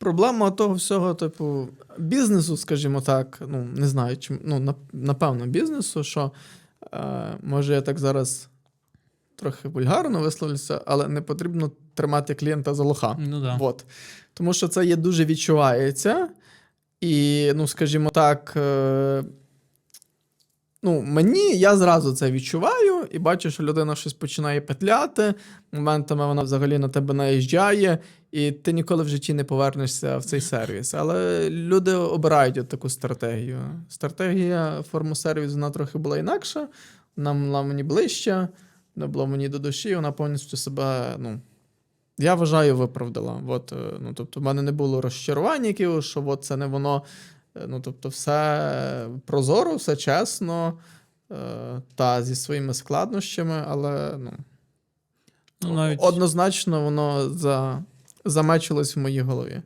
проблема того всього, типу, бізнесу, скажімо так, ну, не знаю, чи ну, напевно, бізнесу, що е, може я так зараз трохи вульгарно висловлюся, але не потрібно тримати клієнта за лоха. Ну да. От. Тому що це є дуже відчувається. І, ну, скажімо так, е, ну, мені я зразу це відчуваю і бачу, що людина щось починає петляти, моментами вона взагалі на тебе наїжджає, і ти ніколи в житті не повернешся в цей сервіс. Але люди обирають от таку стратегію. Стратегія форму сервісу вона трохи була інакша, вона була мені ближча, вона була мені до душі, вона повністю себе, ну. Я вважаю, виправдала. От, е, ну, тобто, в мене не було розчарувань якихось, що от це не воно. Е, Ну, тобто, все прозоро, все чесно, е, та зі своїми складнощами, але ну, Ну, навіть... однозначно воно за, замечилось в моїй голові.